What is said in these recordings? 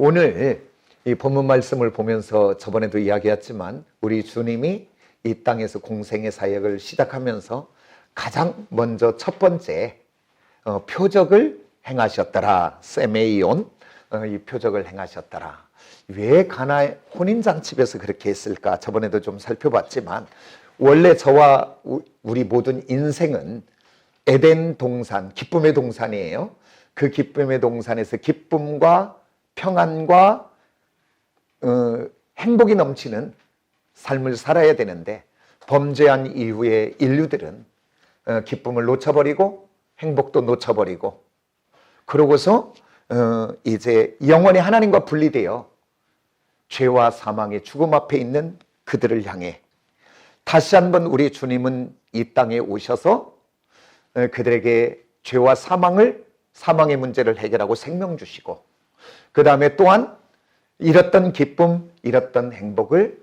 오늘 이 본문 말씀을 보면서 저번에도 이야기했지만 우리 주님이 이 땅에서 공생의 사역을 시작하면서 가장 먼저 첫 번째 어, 표적을 행하셨더라. 세메이온 어, 이 표적을 행하셨더라. 왜 가나의 혼인잔치에서 그렇게 했을까? 저번에도 좀 살펴봤지만 원래 저와 우- 우리 모든 인생은 에덴 동산, 기쁨의 동산이에요. 그 기쁨의 동산에서 기쁨과 평안과 어, 행복이 넘치는 삶을 살아야 되는데 범죄한 이후에 인류들은 어, 기쁨을 놓쳐버리고 행복도 놓쳐버리고 그러고서 어, 이제 영원히 하나님과 분리되어 죄와 사망의 죽음 앞에 있는 그들을 향해 다시 한번 우리 주님은 이 땅에 오셔서 어, 그들에게 죄와 사망을 사망의 문제를 해결하고 생명 주시고 그 다음에 또한 잃었던 기쁨, 잃었던 행복을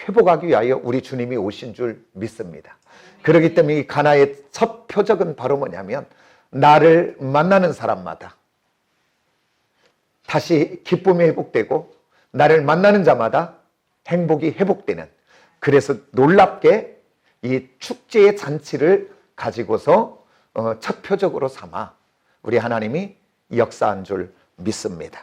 회복하기 위하여 우리 주님이 오신 줄 믿습니다. 그렇기 때문에 이 가나의 첫 표적은 바로 뭐냐면 나를 만나는 사람마다 다시 기쁨이 회복되고 나를 만나는 자마다 행복이 회복되는 그래서 놀랍게 이 축제의 잔치를 가지고서 어, 첫 표적으로 삼아 우리 하나님이 역사한 줄 믿습니다.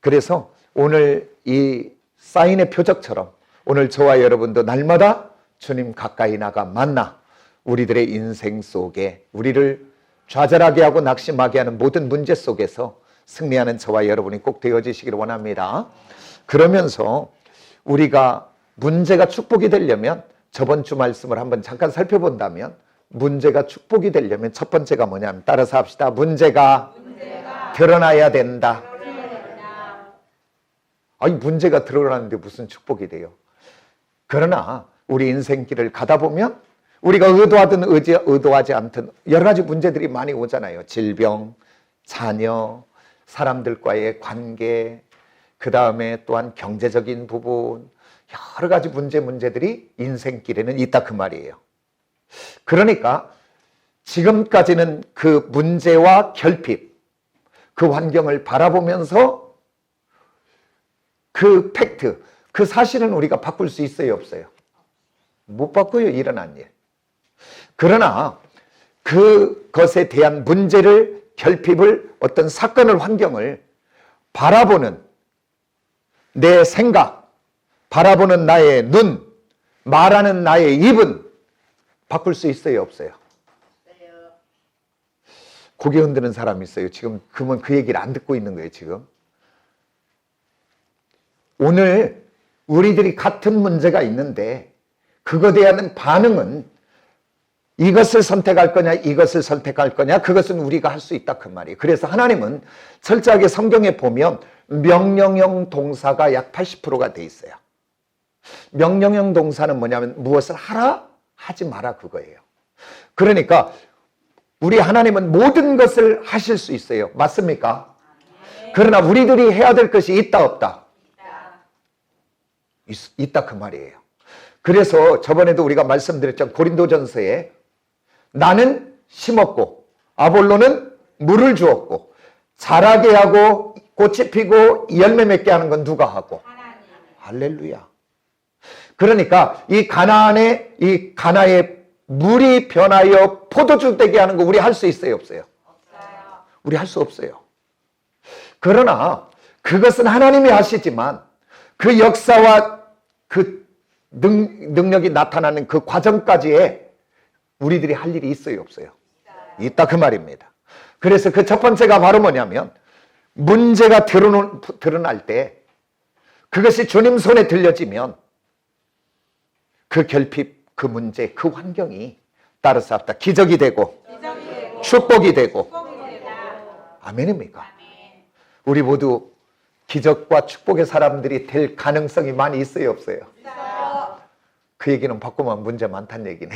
그래서 오늘 이 사인의 표적처럼 오늘 저와 여러분도 날마다 주님 가까이 나가 만나 우리들의 인생 속에 우리를 좌절하게 하고 낙심하게 하는 모든 문제 속에서 승리하는 저와 여러분이 꼭 되어지시기를 원합니다. 그러면서 우리가 문제가 축복이 되려면 저번 주 말씀을 한번 잠깐 살펴본다면 문제가 축복이 되려면 첫 번째가 뭐냐면 따라서 합시다. 문제가, 드러나야 된다. 아니 문제가 드러나는데 무슨 축복이 돼요? 그러나 우리 인생길을 가다 보면 우리가 의도하든 의지, 의도하지 않든 여러 가지 문제들이 많이 오잖아요. 질병, 자녀, 사람들과의 관계, 그 다음에 또한 경제적인 부분, 여러 가지 문제, 문제들이 인생길에는 있다 그 말이에요. 그러니까 지금까지는 그 문제와 결핍, 그 환경을 바라보면서 그 팩트, 그 사실은 우리가 바꿀 수 있어요, 없어요? 못 바꿔요, 일어난 일. 그러나 그것에 대한 문제를, 결핍을, 어떤 사건을, 환경을 바라보는 내 생각, 바라보는 나의 눈, 말하는 나의 입은 바꿀 수 있어요, 없어요? 고개 흔드는 사람이 있어요. 지금 그러면 그 얘기를 안 듣고 있는 거예요, 지금. 오늘 우리들이 같은 문제가 있는데 그것에 대한 반응은 이것을 선택할 거냐 이것을 선택할 거냐 그것은 우리가 할 수 있다 그 말이에요. 그래서 하나님은 철저하게 성경에 보면 명령형 동사가 약 80%가 돼 있어요. 명령형 동사는 뭐냐면 무엇을 하라 하지 마라 그거예요. 그러니까 우리 하나님은 모든 것을 하실 수 있어요. 맞습니까? 그러나 우리들이 해야 될 것이 있다 없다. 있, 있다 그 말이에요. 그래서 저번에도 우리가 말씀드렸죠. 고린도전서에 나는 심었고 아볼로는 물을 주었고 자라게 하고 꽃이 피고 열매 맺게 하는 건 누가 하고? 할렐루야. 그러니까 이 가나안의 이 가나의 물이 변하여 포도주 되게 하는 거 우리 할 수 있어요, 없어요? 우리 할 수 없어요. 그러나 그것은 하나님이 하시지만 그 역사와 그 능, 능력이 나타나는 그 과정까지에 우리들이 할 일이 있어요, 없어요? 있다 그 말입니다. 그래서 그 첫 번째가 바로 뭐냐면 문제가 드러날, 드러날 때 그것이 주님 손에 들려지면 그 결핍, 그 문제, 그 환경이 따라서 합다 기적이 되고 축복이 되고 아멘입니까? 우리 모두 기적과 축복의 사람들이 될 가능성이 많이 있어요, 없어요? 그 얘기는 바꾸면 문제 많다는 얘기네.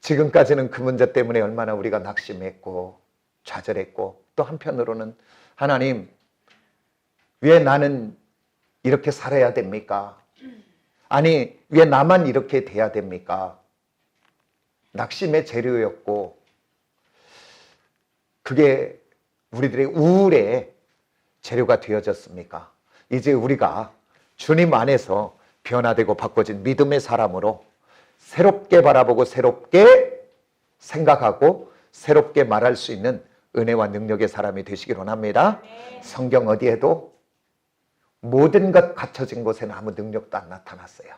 지금까지는 그 문제 때문에 얼마나 우리가 낙심했고 좌절했고 또 한편으로는 하나님 왜 나는 이렇게 살아야 됩니까? 아니 왜 나만 이렇게 돼야 됩니까? 낙심의 재료였고 그게 우리들의 우울의 재료가 되어졌습니까? 이제 우리가 주님 안에서 변화되고 바꿔진 믿음의 사람으로 새롭게 바라보고 새롭게 생각하고 새롭게 말할 수 있는 은혜와 능력의 사람이 되시길 원합니다. 성경 어디에도 모든 것 갖춰진 곳에는 아무 능력도 안 나타났어요.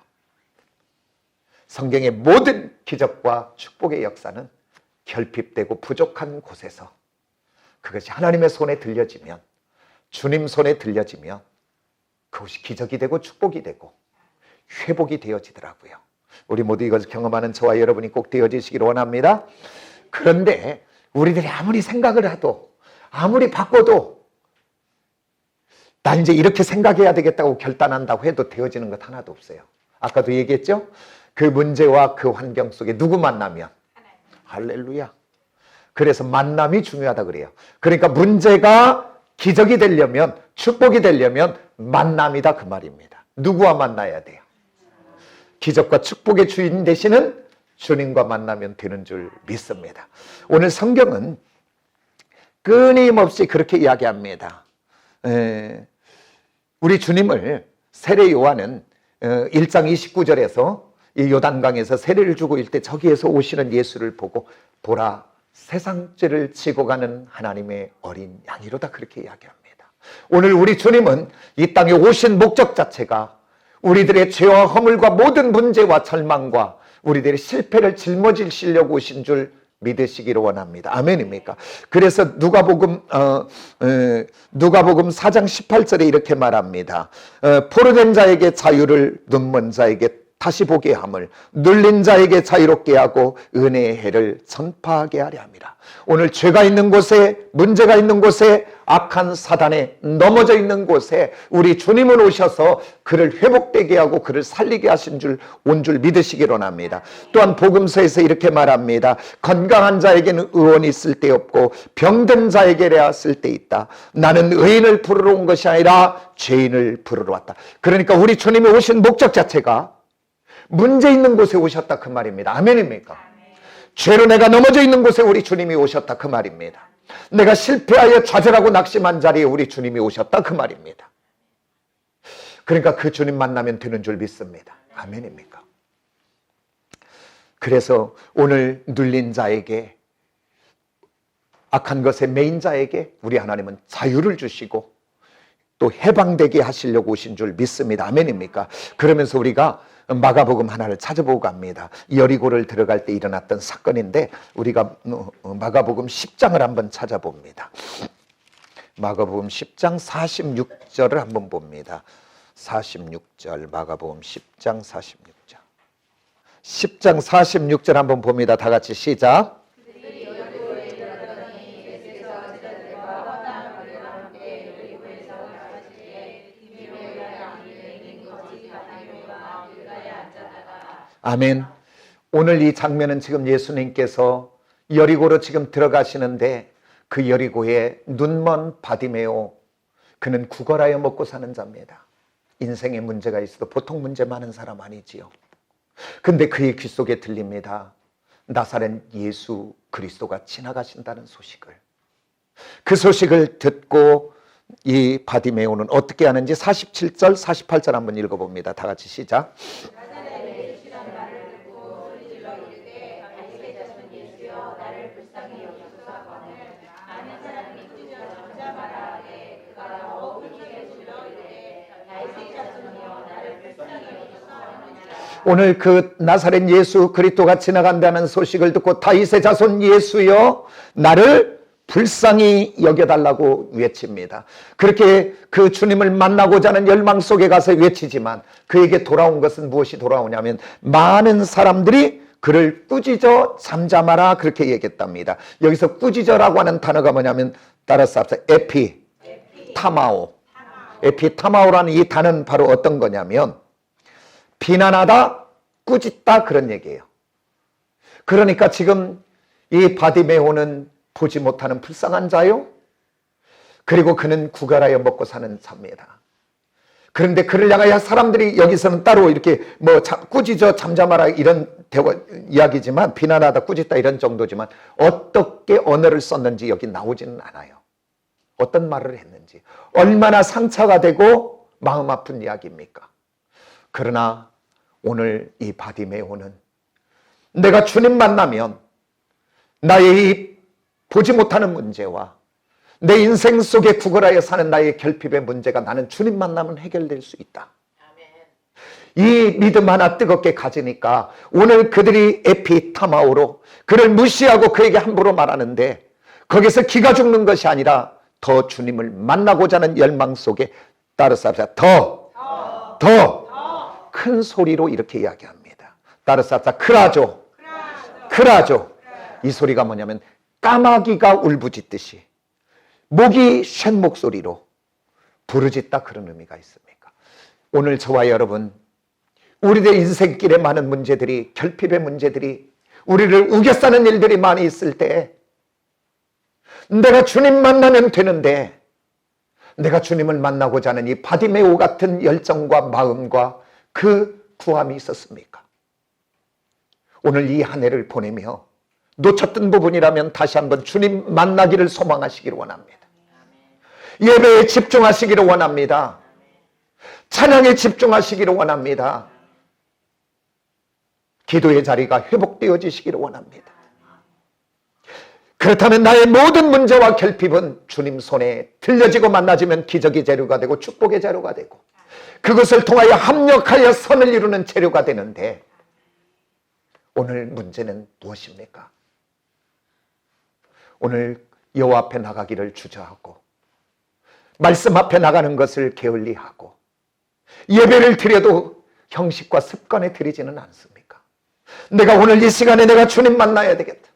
성경의 모든 기적과 축복의 역사는 결핍되고 부족한 곳에서 그것이 하나님의 손에 들려지면 주님 손에 들려지면 그것이 기적이 되고 축복이 되고 회복이 되어지더라고요. 우리 모두 이것을 경험하는 저와 여러분이 꼭 되어지시길 원합니다. 그런데 우리들이 아무리 생각을 해도 아무리 바꿔도 나 이제 이렇게 생각해야 되겠다고 결단한다고 해도 되어지는 것 하나도 없어요. 아까도 얘기했죠? 그 문제와 그 환경 속에 누구 만나면 할렐루야. 그래서 만남이 중요하다 그래요. 그러니까 문제가 기적이 되려면 축복이 되려면 만남이다 그 말입니다. 누구와 만나야 돼요? 기적과 축복의 주인 되시는 주님과 만나면 되는 줄 믿습니다. 오늘 성경은 끊임없이 그렇게 이야기합니다. 에, 우리 주님을 세례 요한은 1장 29절에서 이 요단강에서 세례를 주고 있을 때 저기에서 오시는 예수를 보고 보라 세상 죄를 지고 가는 하나님의 어린 양이로다 그렇게 이야기합니다. 오늘 우리 주님은 이 땅에 오신 목적 자체가 우리들의 죄와 허물과 모든 문제와 절망과 우리들의 실패를 짊어지시려고 오신 줄 믿으시기를 원합니다. 아멘입니까? 그래서 누가복음 어, 에, 누가복음 4장 18절에 이렇게 말합니다. 어, 포로된 자에게 자유를 눈먼 자에게 다시 보게 함을 눌린 자에게 자유롭게 하고 은혜의 해를 전파하게 하려 함이라. 오늘 죄가 있는 곳에 문제가 있는 곳에 악한 사단에 넘어져 있는 곳에 우리 주님은 오셔서 그를 회복되게 하고 그를 살리게 하신 줄 온줄 믿으시기 원합니다. 또한 복음서에서 이렇게 말합니다. 건강한 자에게는 의원이 있을 때 없고 병든 자에게래야 쓸 때 있다. 나는 의인을 부르러 온 것이 아니라 죄인을 부르러 왔다. 그러니까 우리 주님이 오신 목적 자체가 문제 있는 곳에 오셨다 그 말입니다. 아멘입니까? 죄로 내가 넘어져 있는 곳에 우리 주님이 오셨다 그 말입니다. 내가 실패하여 좌절하고 낙심한 자리에 우리 주님이 오셨다 그 말입니다. 그러니까 그 주님 만나면 되는 줄 믿습니다. 아멘입니까? 그래서 오늘 눌린 자에게 악한 것에 메인 자에게 우리 하나님은 자유를 주시고 또 해방되게 하시려고 오신 줄 믿습니다. 아멘입니까? 그러면서 우리가 마가복음 하나를 찾아보고 갑니다. 여리고를 들어갈 때 일어났던 사건인데 우리가 어, 마가복음 10장을 한번 찾아봅니다. 마가복음 10장 46절을 한번 봅니다. 46절 마가복음 10장 46절 10장 46절 한번 봅니다. 다 같이 시작. 아멘. 오늘 이 장면은 지금 예수님께서 여리고로 지금 들어가시는데 그 여리고에 눈먼 바디메오 그는 구걸하여 먹고 사는 자입니다. 인생에 문제가 있어도 보통 문제 많은 사람 아니지요. 근데 그의 귀 속에 들립니다. 나사렛 예수 그리스도가 지나가신다는 소식을. 그 소식을 듣고 이 바디메오는 어떻게 하는지 47절, 48절 한번 읽어봅니다. 다 같이 시작. 오늘 그 나사렛 예수 그리스도가 지나간다는 소식을 듣고 다윗의 자손 예수여 나를 불쌍히 여겨달라고 외칩니다. 그렇게 그 주님을 만나고자 하는 열망 속에 가서 외치지만 그에게 돌아온 것은 무엇이 돌아오냐면 많은 사람들이 그를 꾸짖어 잠잠하라 그렇게 얘기했답니다. 여기서 꾸짖어라고 하는 단어가 뭐냐면 따라서 앞서 에피, 타마오. 에피 타마오라는 이 단어는 바로 어떤 거냐면 비난하다, 꾸짖다 그런 얘기예요. 그러니까 지금 이 바디메오는 보지 못하는 불쌍한 자요. 그리고 그는 구걸하여 먹고 사는 자입니다. 그런데 그를 향하여 사람들이 여기서는 따로 이렇게 뭐 꾸짖어 잠잠하라 이런 이야기지만 비난하다 꾸짖다 이런 정도지만 어떻게 언어를 썼는지 여기 나오지는 않아요. 어떤 말을 했는지 얼마나 상처가 되고 마음 아픈 이야기입니까? 그러나 오늘 이 바디메오는 내가 주님 만나면 나의 이 보지 못하는 문제와 내 인생 속에 구걸하여 사는 나의 결핍의 문제가 나는 주님 만나면 해결될 수 있다. 이 믿음 하나 뜨겁게 가지니까 오늘 그들이 에피타마오로 그를 무시하고 그에게 함부로 말하는데 거기서 기가 죽는 것이 아니라 더 주님을 만나고자 하는 열망 속에 따르사자 더, 더 큰 소리로 이렇게 이야기합니다. 따르사자 크라조, 크라조. 이 소리가 뭐냐면 까마귀가 울부짖듯이 목이 쉔 목소리로 부르짖다 그런 의미가 있습니까? 오늘 저와 여러분 우리의 인생길에 많은 문제들이 결핍의 문제들이 우리를 우겨싸는 일들이 많이 있을 때 내가 주님 만나면 되는데 내가 주님을 만나고자 하는 이 바디메오 같은 열정과 마음과 그 구함이 있었습니까? 오늘 이 한 해를 보내며 놓쳤던 부분이라면 다시 한번 주님 만나기를 소망하시기를 원합니다. 예배에 집중하시기를 원합니다. 찬양에 집중하시기를 원합니다. 기도의 자리가 회복되어지시기를 원합니다. 그렇다면 나의 모든 문제와 결핍은 주님 손에 들려지고 만나지면 기적의 재료가 되고 축복의 재료가 되고 그것을 통하여 합력하여 선을 이루는 재료가 되는데 오늘 문제는 무엇입니까? 오늘 여호와 앞에 나가기를 주저하고 말씀 앞에 나가는 것을 게을리하고 예배를 드려도 형식과 습관에 드리지는 않습니까? 내가 오늘 이 시간에 내가 주님 만나야 되겠다.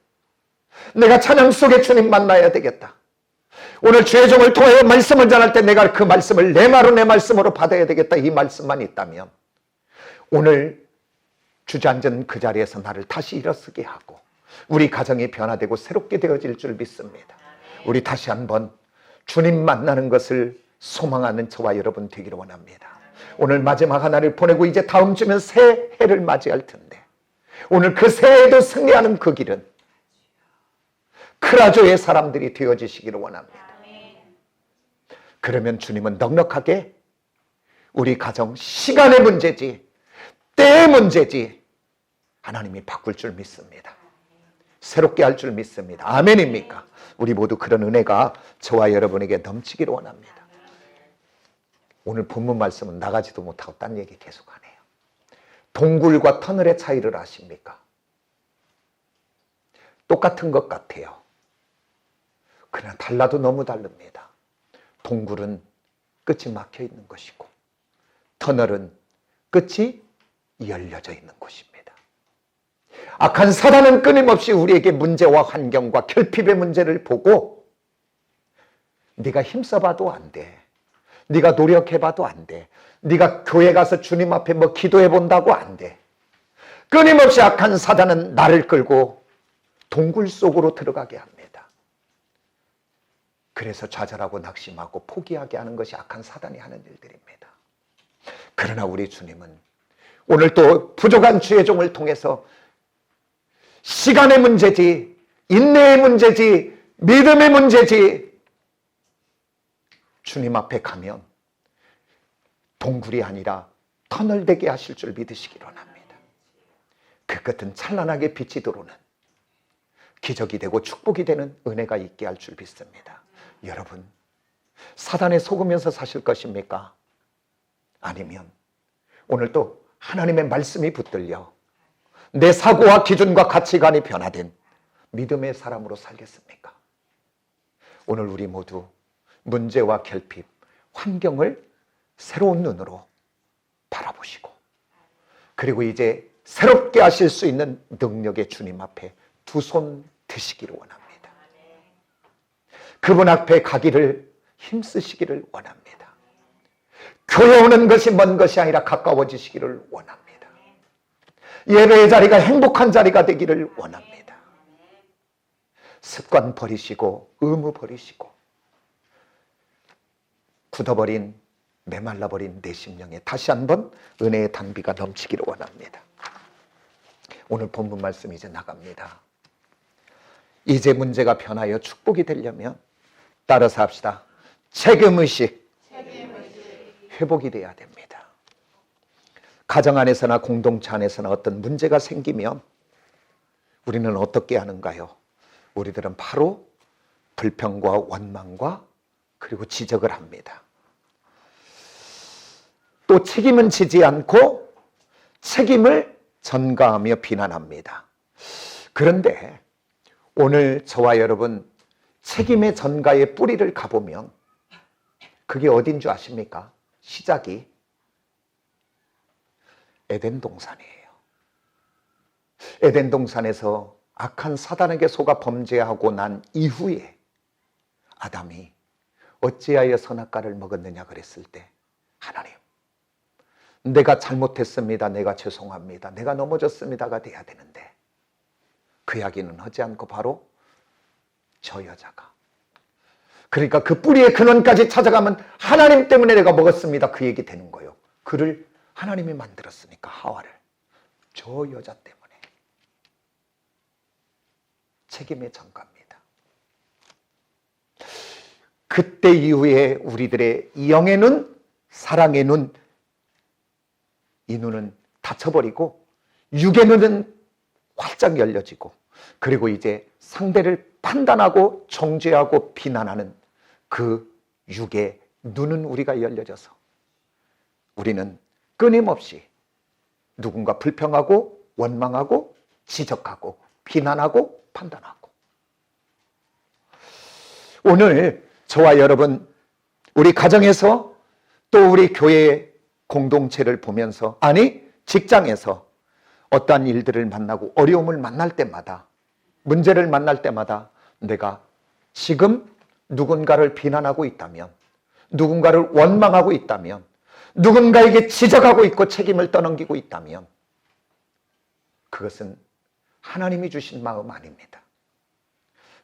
내가 찬양 속에 주님 만나야 되겠다. 오늘 주의 종을 통하여 말씀을 전할 때 내가 그 말씀을 내 말로 내 말씀으로 받아야 되겠다. 이 말씀만 있다면 오늘 주저앉은 그 자리에서 나를 다시 일어서게 하고 우리 가정이 변화되고 새롭게 되어질 줄 믿습니다. 우리 다시 한번 주님 만나는 것을 소망하는 저와 여러분 되기를 원합니다. 오늘 마지막 하나를 보내고 이제 다음 주면 새 해를 맞이할 텐데 오늘 그 새해도 승리하는 그 길은 크라조의 사람들이 되어지시기를 원합니다. 그러면 주님은 넉넉하게 우리 가정 시간의 문제지 때의 문제지 하나님이 바꿀 줄 믿습니다. 새롭게 할 줄 믿습니다. 아멘입니까? 우리 모두 그런 은혜가 저와 여러분에게 넘치기를 원합니다. 오늘 본문 말씀은 나가지도 못하고 딴 얘기 계속하네요. 동굴과 터널의 차이를 아십니까? 똑같은 것 같아요. 그러나 달라도 너무 다릅니다. 동굴은 끝이 막혀 있는 것이고 터널은 끝이 열려져 있는 곳입니다. 악한 사단은 끊임없이 우리에게 문제와 환경과 결핍의 문제를 보고 네가 힘써봐도 안 돼. 네가 노력해봐도 안 돼. 네가 교회 가서 주님 앞에 뭐 기도해 본다고 안 돼. 끊임없이 악한 사단은 나를 끌고 동굴 속으로 들어가게 합니다. 그래서 좌절하고 낙심하고 포기하게 하는 것이 악한 사단이 하는 일들입니다. 그러나 우리 주님은 오늘 또 부족한 주의 종을 통해서 시간의 문제지, 인내의 문제지, 믿음의 문제지, 주님 앞에 가면 동굴이 아니라 터널 되게 하실 줄 믿으시기 원합니다. 그 끝은 찬란하게 빛이 들어오는 기적이 되고 축복이 되는 은혜가 있게 할 줄 믿습니다. 여러분, 사단에 속으면서 사실 것입니까? 아니면 오늘 또 하나님의 말씀이 붙들려 내 사고와 기준과 가치관이 변화된 믿음의 사람으로 살겠습니까? 오늘 우리 모두 문제와 결핍, 환경을 새로운 눈으로 바라보시고 그리고 이제 새롭게 하실 수 있는 능력의 주님 앞에 두 손 드시기를 원합니다. 그분 앞에 가기를 힘쓰시기를 원합니다. 교회 오는 것이 먼 것이 아니라 가까워지시기를 원합니다. 예배의 자리가 행복한 자리가 되기를 원합니다. 습관 버리시고 의무 버리시고 굳어버린 메말라버린 내 심령에 다시 한번 은혜의 단비가 넘치기를 원합니다. 오늘 본문 말씀 이제 나갑니다. 이제 문제가 변하여 축복이 되려면 따라서 합시다. 책임의식, 회복이 돼야 됩니다. 가정 안에서나 공동체 안에서나 어떤 문제가 생기면 우리는 어떻게 하는가요? 우리들은 바로 불평과 원망과 그리고 지적을 합니다. 또 책임은 지지 않고 책임을 전가하며 비난합니다. 그런데 오늘 저와 여러분 책임의 전가의 뿌리를 가보면 그게 어딘 줄 아십니까? 시작이 에덴 동산이에요. 에덴 동산에서 악한 사단에게 속아 범죄하고 난 이후에 아담이 어찌하여 선악과를 먹었느냐 그랬을 때 하나님 내가 잘못했습니다. 내가 죄송합니다. 내가 넘어졌습니다가 돼야 되는데 그 이야기는 하지 않고 바로 저 여자가 그러니까 그 뿌리의 근원까지 찾아가면 하나님 때문에 내가 먹었습니다. 그 얘기 되는 거예요. 그를 하나님이 만들었으니까 하와를 저 여자 때문에 책임의 전가입니다. 그때 이후에 우리들의 영의 눈, 사랑의 눈, 이 눈은 닫혀버리고 육의 눈은 활짝 열려지고 그리고 이제 상대를 판단하고 정죄하고 비난하는 그 육의 눈은 우리가 열려져서 우리는 끊임없이 누군가 불평하고 원망하고 지적하고 비난하고 판단하고. 오늘 저와 여러분 우리 가정에서 또 우리 교회 공동체를 보면서 아니 직장에서 어떠한 일들을 만나고 어려움을 만날 때마다 문제를 만날 때마다 내가 지금 누군가를 비난하고 있다면 누군가를 원망하고 있다면 누군가에게 지적하고 있고 책임을 떠넘기고 있다면 그것은 하나님이 주신 마음 아닙니다.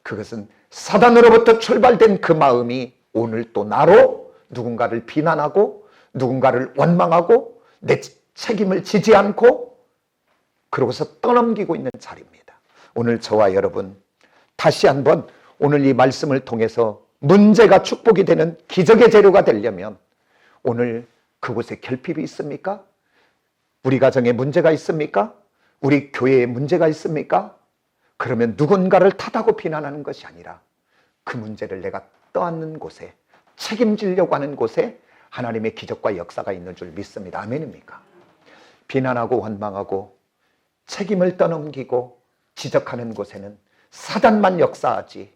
그것은 사단으로부터 출발된 그 마음이 오늘 또 나로 누군가를 비난하고 누군가를 원망하고 내 책임을 지지 않고 그러고서 떠넘기고 있는 자리입니다. 오늘 저와 여러분 다시 한번 오늘 이 말씀을 통해서 문제가 축복이 되는 기적의 재료가 되려면 오늘 그곳에 결핍이 있습니까? 우리 가정에 문제가 있습니까? 우리 교회에 문제가 있습니까? 그러면 누군가를 탓하고 비난하는 것이 아니라 그 문제를 내가 떠안는 곳에 책임지려고 하는 곳에 하나님의 기적과 역사가 있는 줄 믿습니다. 아멘입니까? 비난하고 원망하고 책임을 떠넘기고 지적하는 곳에는 사단만 역사하지.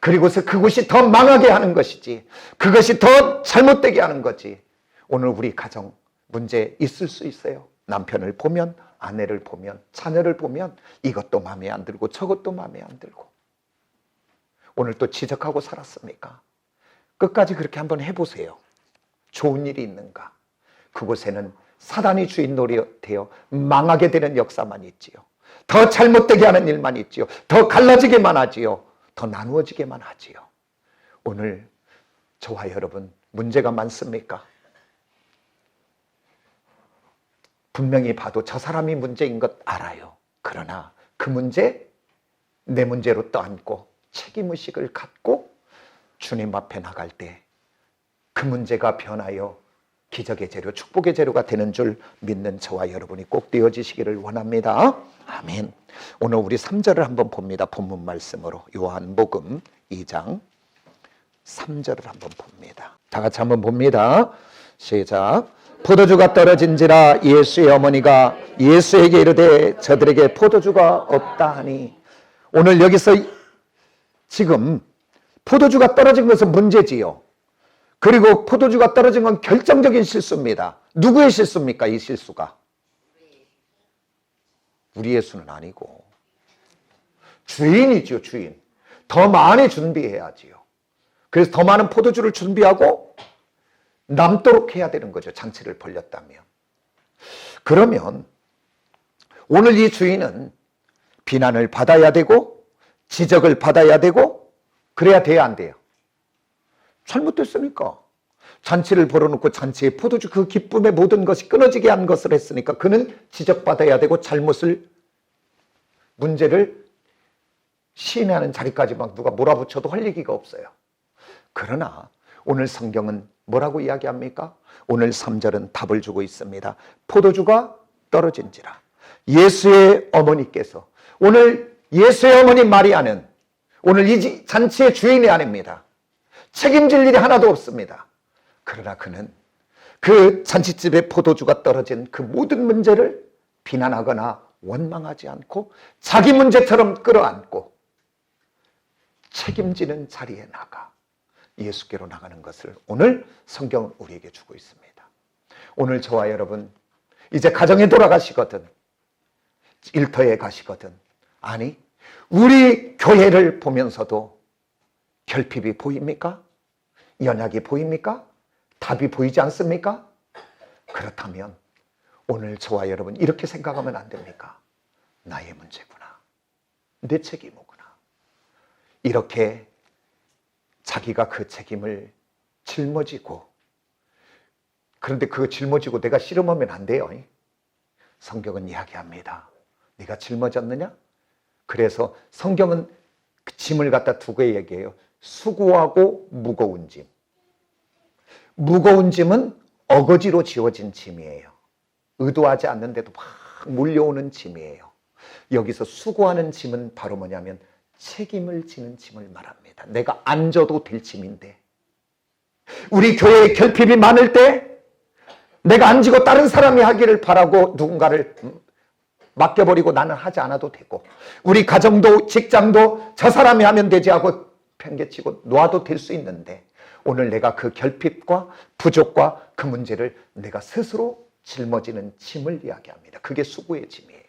그리고서 그곳이 더 망하게 하는 것이지. 그것이 더 잘못되게 하는 거지. 오늘 우리 가정 문제 있을 수 있어요. 남편을 보면, 아내를 보면, 자녀를 보면 이것도 마음에 안 들고 저것도 마음에 안 들고. 오늘 또 지적하고 살았습니까? 끝까지 그렇게 한번 해보세요. 좋은 일이 있는가? 그곳에는 사단이 주인 놀이 되어 망하게 되는 역사만 있지요. 더 잘못되게 하는 일만 있지요. 더 갈라지게만 하지요. 더 나누어지게만 하지요. 오늘 저와 여러분 문제가 많습니까? 분명히 봐도 저 사람이 문제인 것 알아요. 그러나 그 문제 내 문제로 떠안고 책임의식을 갖고 주님 앞에 나갈 때 그 문제가 변하여 기적의 재료, 축복의 재료가 되는 줄 믿는 저와 여러분이 꼭 되어지시기를 원합니다. 아멘. 오늘 우리 3절을 한번 봅니다. 본문 말씀으로. 요한복음 2장 3절을 한번 봅니다. 다 같이 한번 봅니다. 시작. 포도주가 떨어진지라 예수의 어머니가 예수에게 이르되 저들에게 포도주가 없다 하니 오늘 여기서 지금 포도주가 떨어진 것은 문제지요. 그리고 포도주가 떨어진 건 결정적인 실수입니다. 누구의 실수입니까? 이 실수가. 우리 예수는 아니고 주인이죠, 주인. 더 많이 준비해야지요. 그래서 더 많은 포도주를 준비하고 남도록 해야 되는 거죠. 장치를 벌렸다면. 그러면 오늘 이 주인은 비난을 받아야 되고 지적을 받아야 되고 그래야 돼야 안 돼요. 잘못됐으니까. 잔치를 벌어놓고 잔치에 포도주 그 기쁨의 모든 것이 끊어지게 한 것을 했으니까 그는 지적받아야 되고 잘못을 문제를 시인하는 자리까지 막 누가 몰아붙여도 할 얘기가 없어요. 그러나 오늘 성경은 뭐라고 이야기합니까? 오늘 3절은 답을 주고 있습니다. 포도주가 떨어진지라. 예수의 어머니께서 오늘 예수의 어머니 마리아는 오늘 이 잔치의 주인이 아닙니다. 책임질 일이 하나도 없습니다. 그러나 그는 그 잔치집에 포도주가 떨어진 그 모든 문제를 비난하거나 원망하지 않고 자기 문제처럼 끌어안고 책임지는 자리에 나가 예수께로 나가는 것을 오늘 성경은 우리에게 주고 있습니다. 오늘 저와 여러분 이제 가정에 돌아가시거든 일터에 가시거든 아니 우리 교회를 보면서도 결핍이 보입니까? 연약이 보입니까? 답이 보이지 않습니까? 그렇다면 오늘 저와 여러분 이렇게 생각하면 안 됩니까? 나의 문제구나. 내 책임이구나. 이렇게 자기가 그 책임을 짊어지고 그런데 그 짊어지고 내가 씨름하면 안 돼요. 성경은 이야기합니다. 네가 짊어졌느냐? 그래서 성경은 그 짐을 갖다 두개 얘기해요. 수고하고 무거운 짐. 무거운 짐은 어거지로 지어진 짐이에요. 의도하지 않는데도 막 몰려오는 짐이에요. 여기서 수고하는 짐은 바로 뭐냐면 책임을 지는 짐을 말합니다. 내가 안 져도 될 짐인데. 우리 교회에 결핍이 많을 때 내가 안 지고 다른 사람이 하기를 바라고 누군가를 맡겨버리고 나는 하지 않아도 되고 우리 가정도 직장도 저 사람이 하면 되지 하고 팽개치고 놓아도 될 수 있는데 오늘 내가 그 결핍과 부족과 그 문제를 내가 스스로 짊어지는 짐을 이야기합니다. 그게 수고의 짐이에요.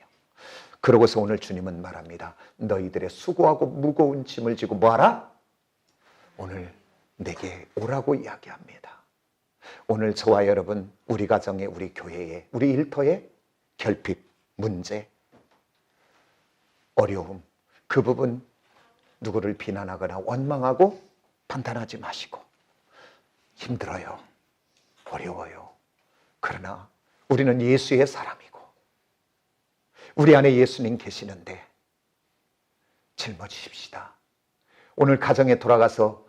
그러고서 오늘 주님은 말합니다. 너희들의 수고하고 무거운 짐을 지고 뭐하라? 오늘 내게 오라고 이야기합니다. 오늘 저와 여러분, 우리 가정에, 우리 교회에, 우리 일터에 결핍, 문제, 어려움, 그 부분 누구를 비난하거나 원망하고 판단하지 마시고 힘들어요. 어려워요. 그러나 우리는 예수의 사람이고 우리 안에 예수님 계시는데 짊어지십시다. 오늘 가정에 돌아가서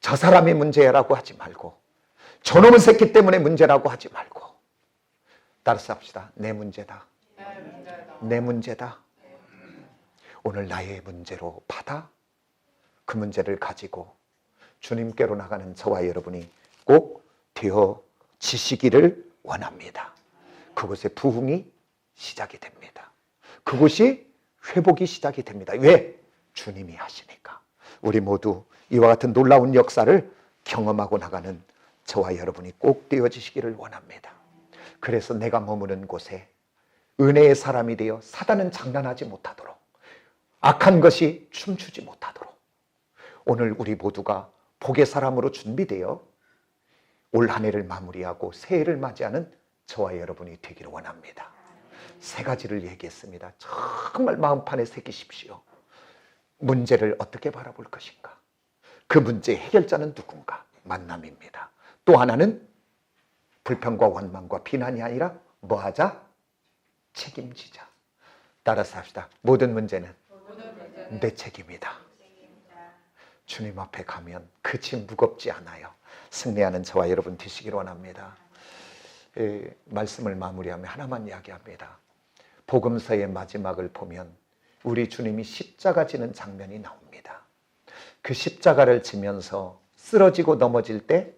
저 사람의 문제라고 하지 말고 저놈의 새끼 때문에 문제라고 하지 말고 따라서 합시다. 내 문제다. 내 문제다. 오늘 나의 문제로 받아 그 문제를 가지고 주님께로 나가는 저와 여러분이 꼭 되어 지시기를 원합니다. 그곳에 부흥이 시작이 됩니다. 그곳이 회복이 시작이 됩니다. 왜? 주님이 하시니까. 우리 모두 이와 같은 놀라운 역사를 경험하고 나가는 저와 여러분이 꼭 되어지시기를 원합니다. 그래서 내가 머무는 곳에 은혜의 사람이 되어 사단은 장난하지 못하도록 악한 것이 춤추지 못하도록 오늘 우리 모두가 복의 사람으로 준비되어 올 한 해를 마무리하고 새해를 맞이하는 저와 여러분이 되기를 원합니다. 세 가지를 얘기했습니다. 정말 마음판에 새기십시오. 문제를 어떻게 바라볼 것인가? 그 문제의 해결자는 누군가? 만남입니다. 또 하나는 불평과 원망과 비난이 아니라 뭐하자? 책임지자. 따라서 합시다. 모든 문제는 내 책임이다. 주님 앞에 가면 그짐 무겁지 않아요. 승리하는 저와 여러분 되시길 원합니다. 에, 말씀을 마무리하며 하나만 이야기합니다. 복음서의 마지막을 보면 우리 주님이 십자가 지는 장면이 나옵니다. 그 십자가를 지면서 쓰러지고 넘어질 때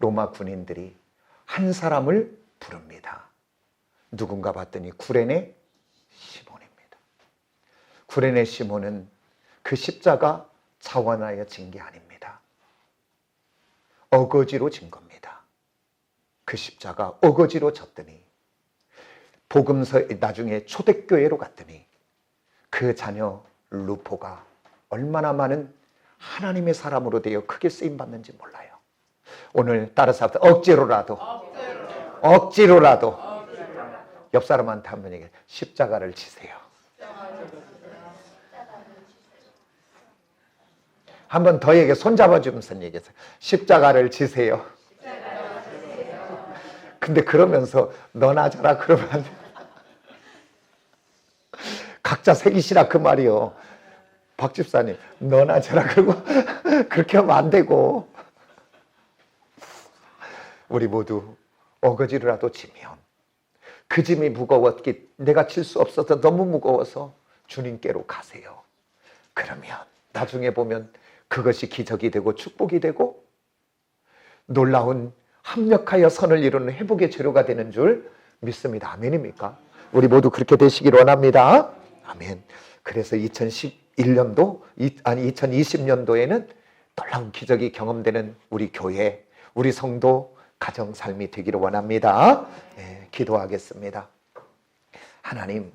로마 군인들이 한 사람을 부릅니다. 누군가 봤더니 구레네 시몬입니다. 구레네 시몬은 그 십자가 자원하여 진 게 아닙니다. 어거지로 진 겁니다. 그 십자가 어거지로 졌더니 복음서 나중에 초대교회로 갔더니 그 자녀 루포가 얼마나 많은 하나님의 사람으로 되어 크게 쓰임 받는지 몰라요. 오늘 따라서 억지로라도 억지로라도 옆 사람한테 한번 얘기해 십자가를 지세요. 한 번 더 얘기해 손잡아 주면서 얘기해서 십자가를 지세요. 근데 그러면서 너나 자라 그러면 안 돼. 각자 새기시라 그 말이요. 박 집사님 너나 저라 그러고 그렇게 하면 안 되고 우리 모두 어거지라도 지면 그 짐이 무거웠기 내가 질수 없어서 너무 무거워서 주님께로 가세요. 그러면 나중에 보면 그것이 기적이 되고 축복이 되고 놀라운 합력하여 선을 이루는 회복의 재료가 되는 줄 믿습니다. 아멘입니까? 우리 모두 그렇게 되시길 원합니다. 아멘. 그래서 2011년도 아니 2020년도에는 놀라운 기적이 경험되는 우리 교회, 우리 성도 가정 삶이 되기를 원합니다. 예, 기도하겠습니다. 하나님,